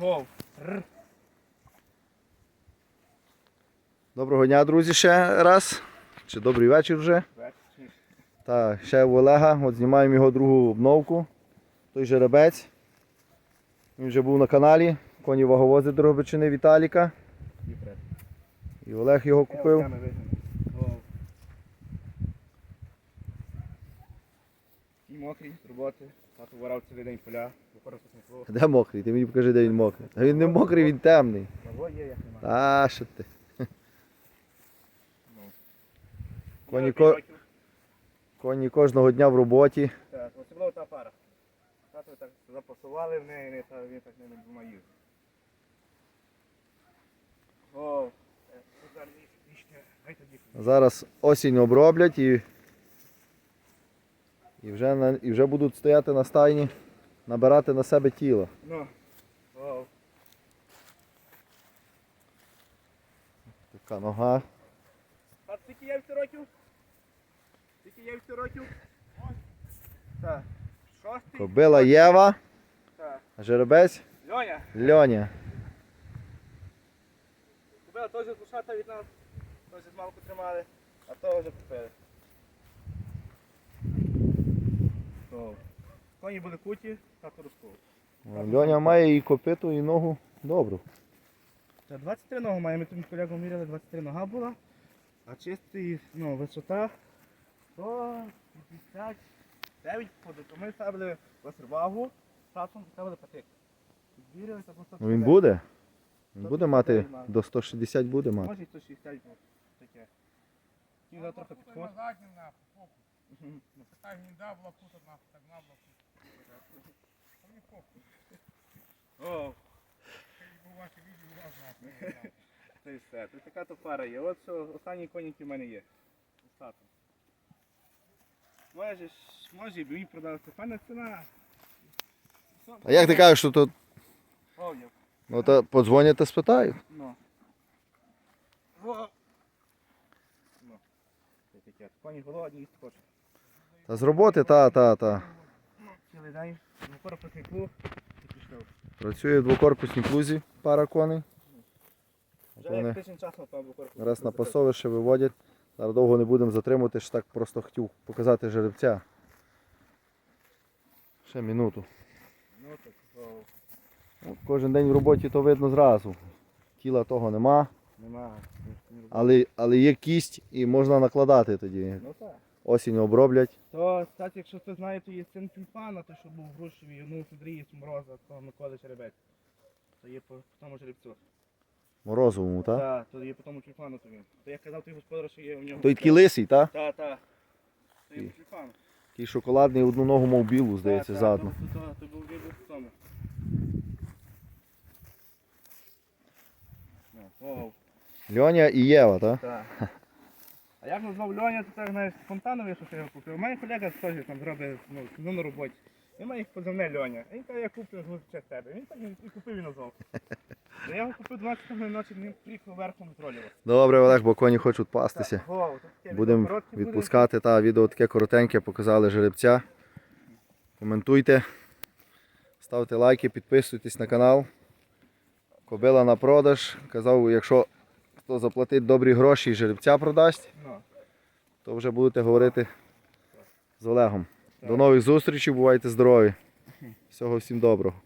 Гов. Доброго дня, друзі, ще раз. Чи добрий вечір вже. Так, ще в Олега. От знімаємо його другу обновку. Той жеребець. Він вже був на каналі. Коні ваговози Дрогобичини Віталіка. і Олег його купив. руками витягну. Гов. І мокрі роботи. Тато ворав цілий день поля. Використав слово. Де мокрий? Ти мені покажи, де він мокрий. А він не мокрий, він темний. Того є, як нема. Та що ти? Ну. Коні, ко... Коні кожного дня в роботі. Так, особливо та пара. Тато так запасували в неї, не та він так не двома їздив. О, е. Зараз осінь оброблять і, і, вже, на... і вже будуть стояти на стайні, набирати на себе тіло. Ну, о, Така нога. а скільки 8 років? Скільки 8 років? Так. Шостий? Кобила Єва, Так. жеребець Льоня, Льоня. купила теж лошата від нас, теж з малку тримали, а того вже купили. Коні були куті, тато розкув. Льоня має і копиту, і ногу добру. Та 23 нога має, ми тут з колегом міряли, 23 нога була, а чистий, ну, висота 159 ходить. Ми ставили вагу, татом ставили патик. Ну він буде. Він буде мати до 160 буде мати. Може і 160 було таке. Він трохи підходить. Мгм. Так не да пута нахуй, так на пута. Та похуй. О, ваші відео у це і все. Тут така то пара є. От що останні коні, які в мене є. З татом. Може, може б її продав. Це ціна. А як ти кажеш, що тут ну, то подзвонять та спитають? Ну. Ну. Це таке. Коні голодні, їсти хочуть. Та з роботи, та, та, та. Працює в двокорпусній плузі пара коней. Вони раз на пасовище виводять. Зараз довго не будемо затримувати, ж так просто хотів показати жеребця. Ще минуту. Ну Ну, Кожен день в роботі то видно зразу. Тіла того нема, нема. але, але є кість і можна накладати тоді. Ну так. Осінь оброблять. То, кстати, якщо хто знає, то є син тюльпана, той, що був в Грушеві, ну, Федрії Мороза, то Миколи Черебець. То є по, по тому жеребцю. Морозовому, так? Так, то є по тому тюльпану то він. То я казав той господар, що є у нього. Той такий лисий, так? Так, так. То є тюльпан. Такий шоколадний, одну ногу мав білу, здається, Та, та, задну. То, то, то був дідусь в тому. О, Льоня і Єва, так? так. А як назвав Льоня, то так знаєш, спонтанно вийшов, що я його купив. У мене колега теж там зробить ну, ну, на роботі. Він має їх позивне Льоня. Він каже, я куплю з через тебе. Він так і купив і назвав. Я його купив 12 ночі, він приїхав верхом контролював. Добре, Олег, бо коні хочуть пастися. Будемо відпускати. Та відео таке коротеньке, показали жеребця. Коментуйте, ставте лайки, підписуйтесь на канал. Кобила на продаж. Казав, якщо хто заплатить добрі гроші і жеребця продасть, Ну, то вже будете говорити з Олегом. До нових зустрічей, бувайте здорові. Всього всім доброго.